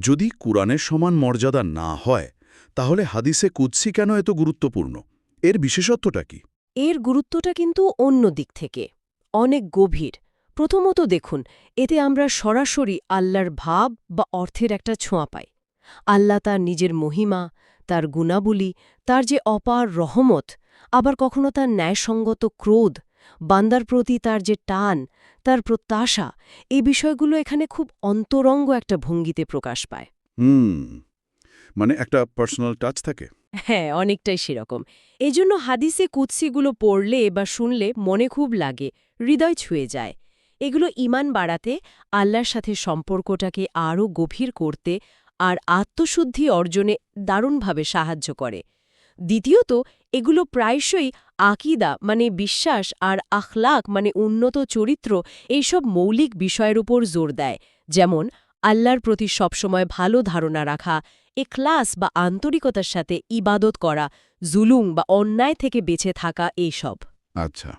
যদি কুরআনের সমান মর্যাদা না হয়, তাহলে হাদিসে কুৎসি কেন এত গুরুত্বপূর্ণ? এর বিশেষত্বটা কি? এর গুরুত্বটা কিন্তু অন্য দিক থেকে, অনেক গভীর। প্রথমত দেখুন, এতে আমরা সরাসরি আল্লাহর ভাব বা অর্থের একটা ছোঁয়া পাই। আল্লাহ তার নিজের মহিমা, তার গুণাবলী, তার যে অপার রহমত, আবার কখনো তার ন্যায়সঙ্গত ক্রোধ বান্দার প্রতি তার যে টান তার প্রত্যাশা এই বিষয়গুলো এখানে খুব অন্তরঙ্গ একটা ভঙ্গিতে প্রকাশ পায়। হুম মানে একটা পার্সোনাল টাচ থাকে। হ্যাঁ অনেকটাই সেরকম। এজন্য হাদিসে কুৎসিগুলো পড়লে বা শুনলে মনে খুব লাগে হৃদয় ছুঁয়ে যায়। এগুলো ইমান বাড়াতে আল্লাহর সাথে সম্পর্কটাকে আরও গভীর করতে আর আত্মশুদ্ধি অর্জনে দারুণভাবে সাহায্য করে। দ্বিতীয়ত, এগুলো প্রায়শই আকিদা মানে বিশ্বাস আর আখলাক মানে উন্নত চরিত্র, এইসব মৌলিক বিষয়ের উপর জোর দেয়। যেমন, আল্লাহর প্রতি সবসময় ভালো ধারণা রাখা, এখলাস বা আন্তরিকতার সাথে ইবাদত করা, জুলুম বা অন্যায় থেকে বেঁচে থাকা, এইসব। আচ্ছা।